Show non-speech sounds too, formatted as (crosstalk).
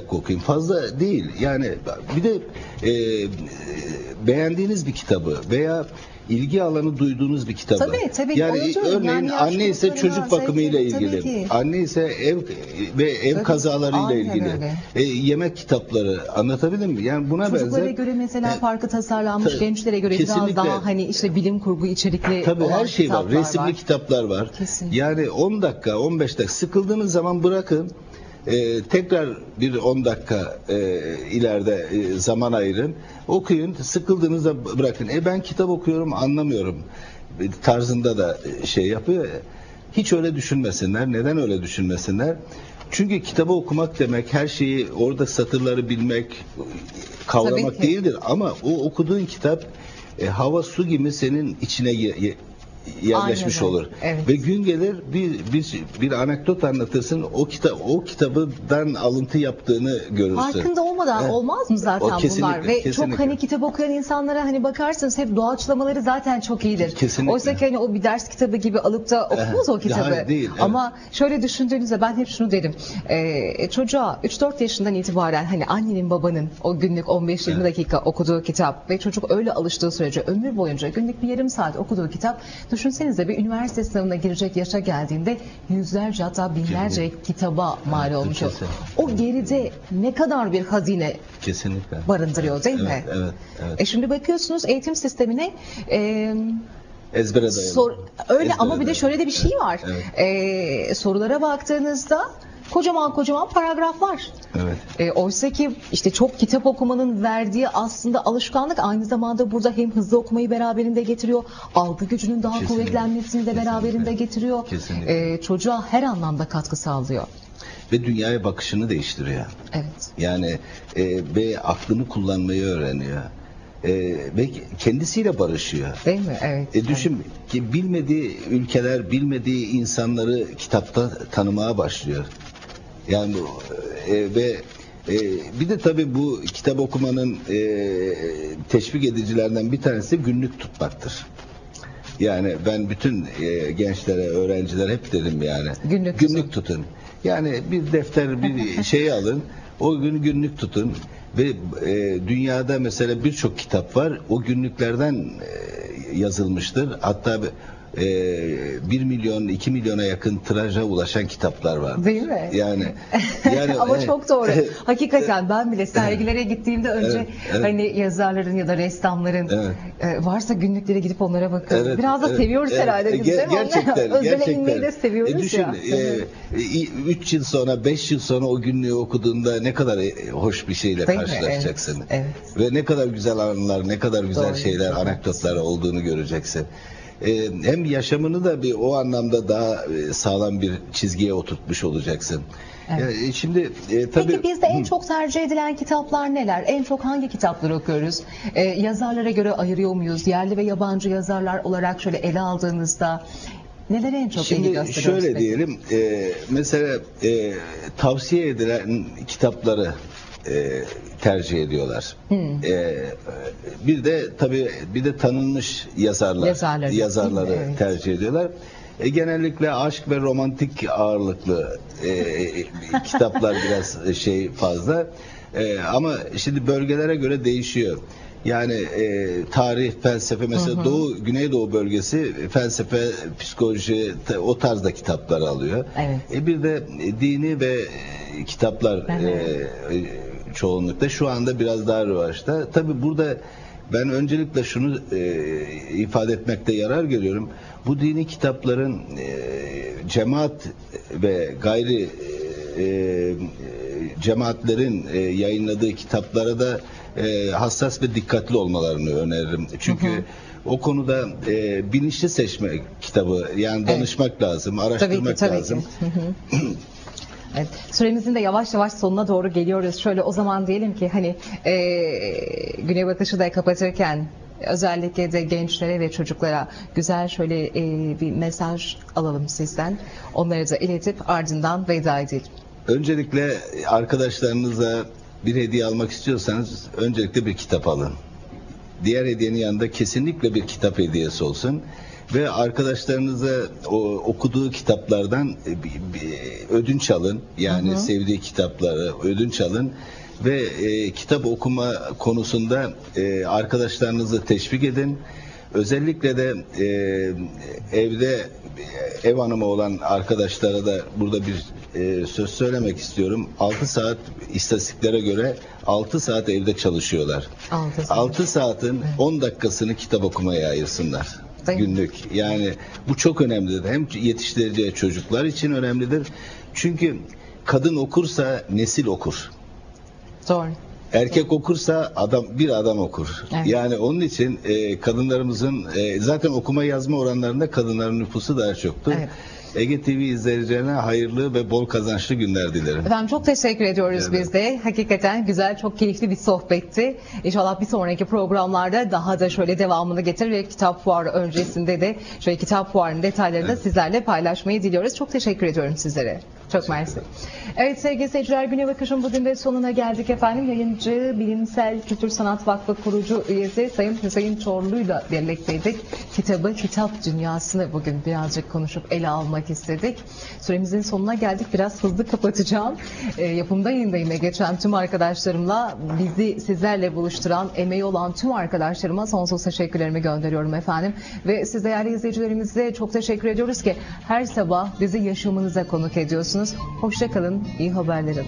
dakika okuyun. Fazla değil. Yani bir de e, beğendiğiniz bir kitabı veya ilgi alanı duyduğunuz bir kitabı. Tabii, tabii. Yani diyorum. örneğin Yani anne ise çocuk bakımıyla ilgili. ki. Anne ise ev ve ev Tabii, kazalarıyla aynen ilgili. öyle. E, yemek kitapları anlatabildim mi? Yani buna Çocuklara benzer göre mesela E, farklı tasarlanmış, tabii, gençlere göre kesinlikle. biraz daha hani işte bilim kurgu içerikli Tabii her şey var. Resimli kitaplar var. Kesinlikle. Yani 10 dakika, 15 dakika sıkıldığınız zaman bırakın. Ee, tekrar bir 10 dakika e, ileride e, zaman ayırın. Okuyun. Sıkıldığınızda bırakın. E ben kitap okuyorum anlamıyorum tarzında da e, şey yapıyor. Hiç öyle düşünmesinler. Neden öyle düşünmesinler? Çünkü kitabı okumak demek her şeyi orada satırları bilmek, kavramak değildir. Ama o okuduğun kitap e, hava su gibi senin içine yerleşmiş Aynen olur. Evet. Ve gün gelir bir bir bir anekdot anlatırsın. O kitap o kitabından alıntı yaptığını görürsün. Farkında olmadan Evet. olmaz mı zaten O bunlar? Ve kesinlikle. çok hani kitap okuyan insanlara hani bakarsınız hep doğaçlamaları zaten çok iyidir. Kesinlikle. Oysa ki hani o bir ders kitabı gibi alıp da okumaz o kitabı. hayır, değil, evet. Ama şöyle düşündüğünüzde ben hep şunu derim. Ee, çocuğa 3-4 yaşından itibaren hani annenin babanın o günlük 15-20 Evet. dakika okuduğu kitap ve çocuk öyle alıştığı sürece ömür boyunca günlük bir yarım saat okuduğu kitap düşünsenize bir üniversite sınavına girecek yaşa geldiğinde yüzlerce hatta binlerce Kesinlikle. kitaba mal olmuş olur. kesinlikle. O geride ne kadar bir hazine Kesinlikle. barındırıyor değil mi? Evet, evet, evet. E şimdi bakıyorsunuz eğitim sistemine e, Ezbere dayalı. sor, öyle Ezbere ama bir de şöyle de bir şey Evet, var. Evet. E, sorulara baktığınızda kocaman kocaman paragraf var. evet. E, oysa ki işte çok kitap okumanın verdiği aslında alışkanlık aynı zamanda burada hem hızlı okumayı beraberinde getiriyor, algı gücünün daha Kesinlikle. kuvvetlenmesini de Kesinlikle. beraberinde getiriyor. Kesinlikle. E, çocuğa her anlamda katkı sağlıyor. Ve dünyaya bakışını değiştiriyor. Evet. Yani e, ve aklını kullanmayı öğreniyor. E, ve kendisiyle barışıyor. Değil mi? Evet. E düşün ki bilmediği ülkeler, bilmediği insanları kitapta tanımaya başlıyor. Yani e, ve e, bir de tabii bu kitap okumanın e, teşvik edicilerinden bir tanesi günlük tutmaktır. Yani ben bütün e, gençlere, öğrencilere hep dedim yani. Günlük günlük tutun. Yani bir defter, bir (laughs) şey alın. O gün günlük tutun ve e, dünyada mesela birçok kitap var. O günlüklerden e, yazılmıştır. Hatta e, 1 milyon, 2 milyona yakın tiraja ulaşan kitaplar var. Değil mi? Yani (laughs) yani Ama e, çok doğru. Hakikaten ben bile sergilere gittiğimde önce Evet, evet. hani yazarların ya da ressamların Evet. e, varsa günlüklere gidip onlara bakıyorum. Evet, Biraz da evet, seviyoruz evet. herhalde E, biz değil mi? Gerçekten, (laughs) Özele gerçekten. de seviyoruz E, düşün, ya. 3 yıl sonra, 5 yıl sonra o günlüğü okuduğunda ne kadar e, hoş bir şeyle Değil karşılaşacaksın. Evet, Ve ne kadar güzel anılar, ne kadar güzel Doğru, şeyler, anekdotlar olduğunu göreceksin. E, hem yaşamını da bir o anlamda daha e, sağlam bir çizgiye oturtmuş olacaksın. Evet. Ya, e, şimdi e, tabii Peki bizde en çok tercih edilen kitaplar neler? En çok hangi kitapları okuyoruz? E, yazarlara göre ayırıyor muyuz? Yerli ve yabancı yazarlar olarak şöyle ele aldığınızda neler en çok ilgi Şimdi gösteriyoruz? şöyle peki? diyelim, e, mesela e, tavsiye edilen kitapları e, tercih ediyorlar. Hmm. E, bir de tabii bir de tanınmış yazarlar, Yazarları, yazarları? Evet. tercih ediyorlar. E, genellikle aşk ve romantik ağırlıklı e, (laughs) kitaplar biraz şey fazla. E, ama şimdi bölgelere göre değişiyor. Yani e, tarih, felsefe mesela Doğu, Güneydoğu bölgesi felsefe, psikoloji o tarzda kitaplar alıyor. Evet. E, bir de e, dini ve e, kitaplar Hı hı. e, e, çoğunlukta şu anda biraz daha revaçta. Tabii burada ben öncelikle şunu e, ifade etmekte yarar görüyorum. Bu dini kitapların e, cemaat ve gayri e, cemaatlerin e, yayınladığı kitaplara da e, hassas ve dikkatli olmalarını öneririm. Çünkü o konuda e, bilinçli seçme kitabı yani danışmak lazım, Tabii araştırmak ki, tabii lazım. ki. Hı hı. Evet, süremizin de yavaş yavaş sonuna doğru geliyoruz. Şöyle o zaman diyelim ki hani e, Güney Bakış'ı da kapatırken özellikle de gençlere ve çocuklara güzel şöyle e, bir mesaj alalım sizden. Onları da iletip ardından veda edelim. Öncelikle arkadaşlarınıza bir hediye almak istiyorsanız öncelikle bir kitap alın. Diğer hediyenin yanında kesinlikle bir kitap hediyesi olsun. ve arkadaşlarınıza o, okuduğu kitaplardan e, bir- bir ödünç alın. Yani sevdiği kitapları ödünç alın ve e, kitap okuma konusunda e, arkadaşlarınızı teşvik edin. Özellikle de e, evde ev hanımı olan arkadaşlara da burada bir e, söz söylemek istiyorum. 6 saat istatistiklere göre 6 saat evde çalışıyorlar. Altı saat. 6 saatin 10 dakikasını kitap okumaya ayırsınlar. Değil? Günlük. Yani bu çok önemlidir. Hem yetiştireceği çocuklar için önemlidir. Çünkü kadın okursa nesil okur. Doğru. Erkek okursa adam bir adam okur. Evet. Yani onun için e, kadınlarımızın e, zaten okuma yazma oranlarında kadınların nüfusu daha çoktur. Evet. Ege TV izleyicilerine hayırlı ve bol kazançlı günler dilerim. Efendim çok teşekkür ediyoruz Evet. biz de. Hakikaten güzel, çok keyifli bir sohbetti. İnşallah bir sonraki programlarda daha da şöyle devamını getir ve kitap fuarı öncesinde de şöyle kitap fuarının detaylarını da sizlerle paylaşmayı diliyoruz. Çok teşekkür ediyorum sizlere. Çok mersi. Evet sevgili seyirciler Güne Bakış'ın bugün de sonuna geldik efendim. Yayıncı Bilimsel Kültür Sanat Vakfı kurucu üyesi Sayın Hüseyin Çorlu'yla birlikteydik. Kitabı, kitap dünyasını bugün birazcık konuşup ele almak istedik. Süremizin sonuna geldik. Biraz hızlı kapatacağım. E, yapımda yayındayım geçen tüm arkadaşlarımla bizi sizlerle buluşturan, emeği olan tüm arkadaşlarıma sonsuz teşekkürlerimi gönderiyorum efendim. Ve siz değerli izleyicilerimize çok teşekkür ediyoruz ki her sabah bizi yaşamınıza konuk ediyorsunuz. Hoşçakalın, iyi haberlerin.